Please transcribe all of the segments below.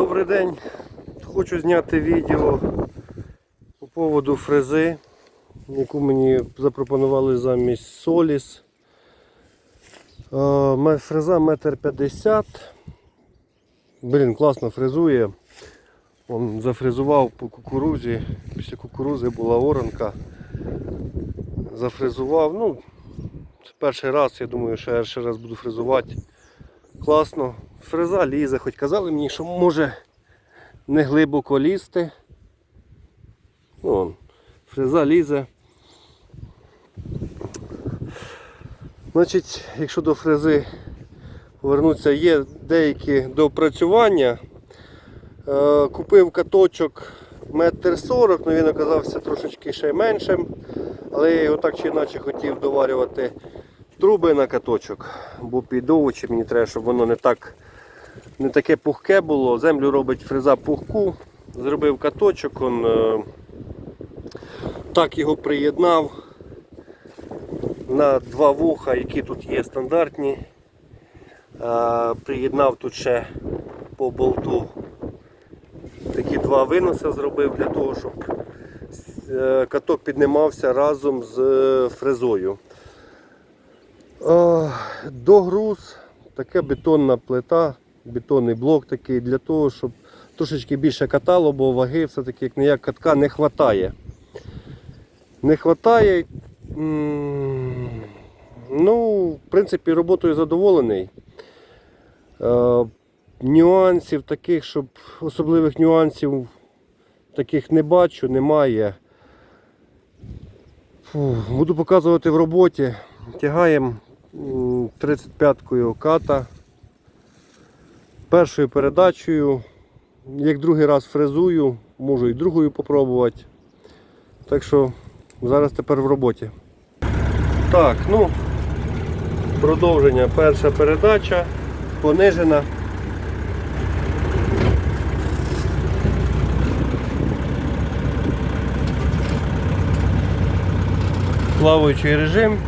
Добрий день. Хочу зняти відео по поводу фрези, яку мені запропонували замість Соліс. Е, Фреза 1,50 м. Блін, класно фрезує. Он зафрезував по кукурузі. Після кукурузи була оранка. Зафрезував. Ну, це перший раз, я думаю, що я ще раз буду фрезувати. Класно. Фреза лізе, хоч казали мені, що може не глибоко лізти. Ну, вон, фреза лізе. Значить, якщо до фрези повернутися, є деякі доопрацювання. Е, купив каточок метр сорок, але він оказався трошечки ще меншим. Але я його так чи інакше хотів доварювати труби на каточок, бо під овочі мені треба, щоб воно не так не таке пухке було. Землю робить фреза пухку. Зробив каточок, он, е, так його приєднав на два вуха, які тут є стандартні. Приєднав тут ще по болту такі два виноси зробив для того, щоб е, каток піднімався разом з е, фрезою. Догруз, така бетонна плита, бетонний блок такий для того, щоб трошечки більше катало, бо ваги все-таки як ніяк катка не вистачає. Не вистачає. Ну, в принципі, роботою задоволений. Е, нюансів таких, щоб особливих нюансів таких не бачу, немає. Фу, буду показувати в роботі. Тягаємо 35-кою ката. Першою передачею. Як другий раз фрезую, можу і другою попробувати. Так що зараз тепер в роботі. Так, ну, продовження. Перша передача понижена. Плаваючий режим.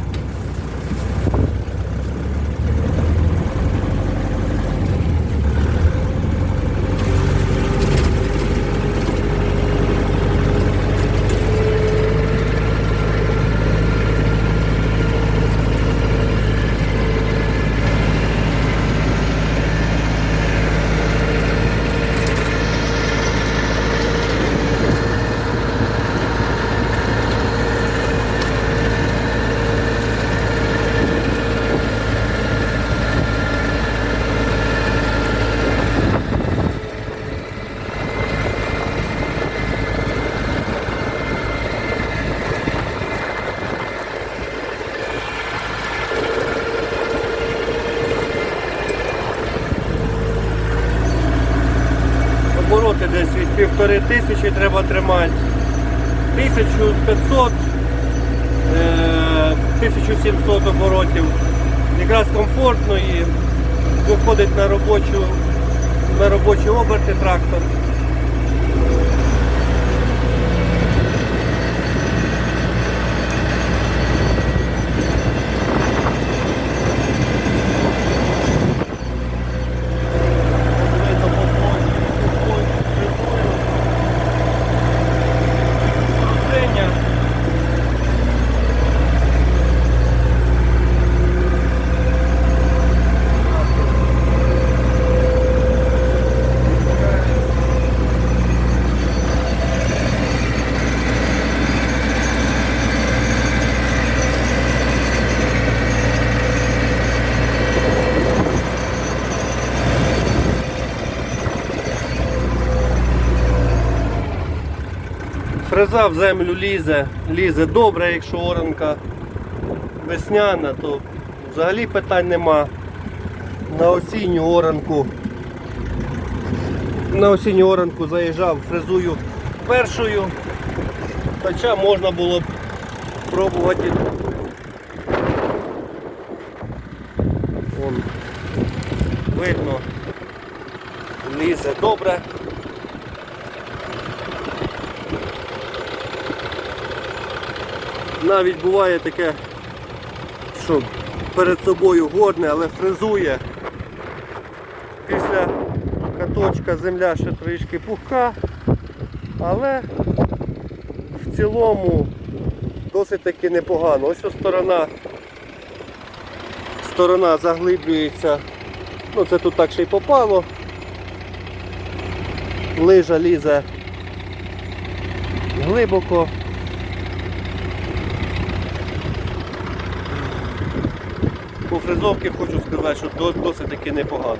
Обороти десь від півтори тисячі треба тримати. 1500, е, 1700 оборотів. Якраз комфортно і виходить на робочу, на робочі оберти трактор. Видно по площі, по площі прикольно. Круження. Фреза в землю лізе, лізе добре, якщо оранка весняна, то взагалі питань нема. На осінню оранку. На осінню оранку заїжджав, фрезую першою. Хоча можна було б пробувати. Видно, лізе добре. Навіть буває таке, що перед собою годне, але фрезує. Після каток точка земля ще трішки пухка, але в цілому досить таки непогано. Ось ось сторона, сторона заглиблюється. Ну це тут так ще й попало. Лижа лізе глибоко. По фрезовці хочу сказати, що досить таки непогано.